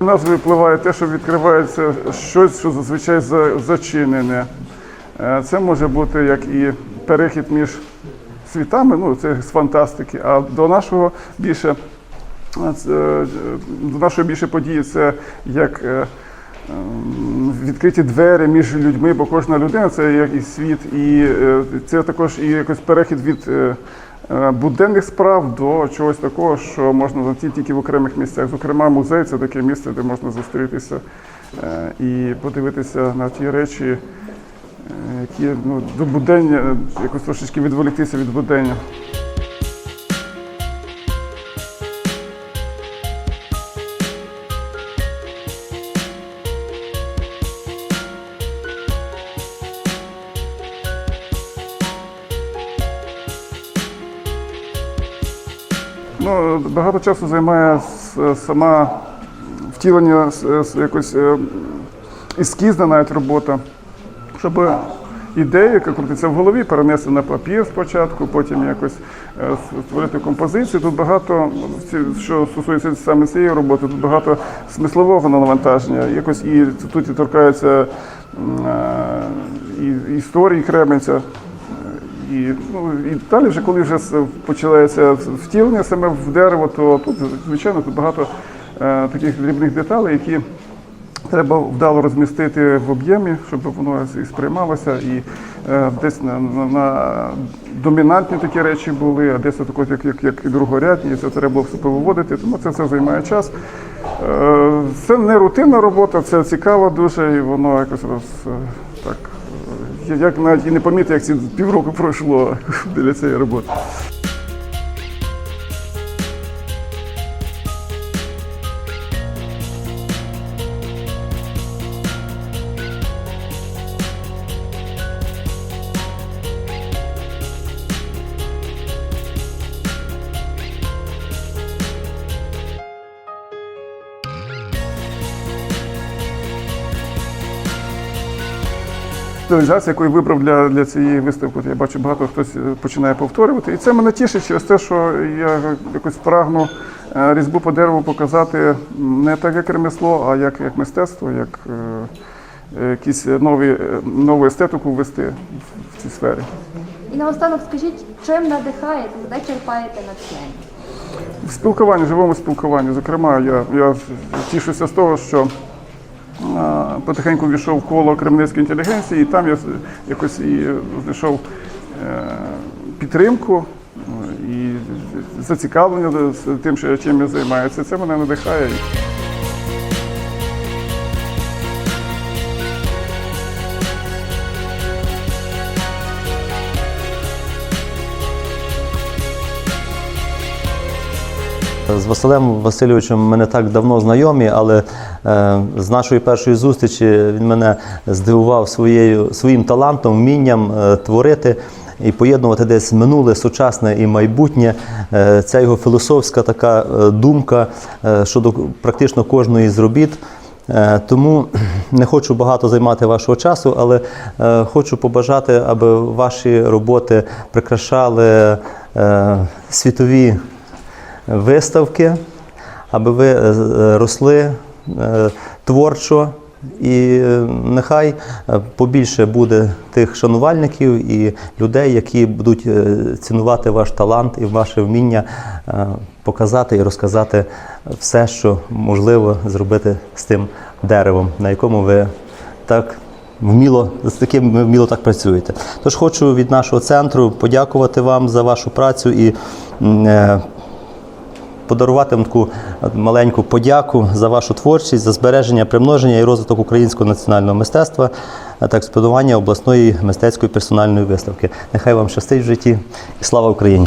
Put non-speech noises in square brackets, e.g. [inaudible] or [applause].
В назві впливає те, що відкривається щось, що зазвичай зачинене. Е, Це може бути як і перехід між світами, ну це з фантастики, а до нашого більше е, до нашої більше події це як е, ем, відкриті двері між людьми, бо кожна людина це як і світ, і це також і якось перехід від буденних справ до чогось такого, що можна знайти тільки в окремих місцях. Зокрема, музей це таке місце, де можна зустрітися е, і подивитися на ті речі, е, які ну, до будення, е, якось трошечки відволіктися від будення. Ну, багато часу займає сама втілення якось е, ескізна навіть робота, щоб ідея, яка крутиться в голові, перенести на папір спочатку, потім якось е, створити композицію. Тут багато, що стосується саме цієї роботи, тут багато смислового навантаження. Якось і тут і торкаються е, і історії Кременця. І, ну, і далі, вже коли вже починається втілення саме в дерево, то тут, звичайно, тут багато е, таких дрібних деталей, які треба вдало розмістити в об'ємі, щоб воно і сприймалося. І е, десь на, на, на домінантні такі речі були, а десь тако, як, як, як і другорядні, і це треба було все повиводити, тому це все займає час. Е, Це не рутинна робота, це цікаво дуже, і воно якось роз, е, так. Як навіть і не пам'ятаю, як ці півроку пройшло [laughs] біля цієї роботи. Стилізація, яку я вибрав для, для цієї виставки, я бачу, багато хтось е, починає повторювати. І це мене тішить через те, що я якось прагну е, різьбу по дереву показати не так, як ремесло, а як, як мистецтво, як е, е, якісь нові, нову естетику ввести в- цій сфері. І наостанок скажіть, чим надихаєте, де черпаєте натхнення? В спілкуванні, живому спілкуванні. Зокрема, я, я тішуся з того, що потихеньку війшов в коло кремлівської інтелігенції, і там я якось і знайшов е, підтримку е, і зацікавлення тим, чим я займаюся. Це мене надихає. З Василем Васильовичем ми не так давно знайомі, але е, з нашої першої зустрічі він мене здивував своєю, своїм талантом, вмінням е, творити і поєднувати десь минуле, сучасне і майбутнє. Е, ця його філософська така думка щодо практично кожної з робіт. Тому не хочу багато займати вашого часу, але хочу побажати, аби ваші роботи прикрашали світові виставки, аби ви е, росли е, творчо. І е, нехай побільше буде тих шанувальників і людей, які будуть цінувати ваш талант і ваше вміння показати і розказати все, що можливо зробити з тим деревом, на якому ви так вміло з таким вміло так працюєте. Тож хочу від нашого центру подякувати вам за вашу працю і подарувати вам таку маленьку подяку за вашу творчість, за збереження, примноження і розвиток українського національного мистецтва та експонування обласної мистецької персональної виставки. Нехай вам щастить в житті і слава Україні!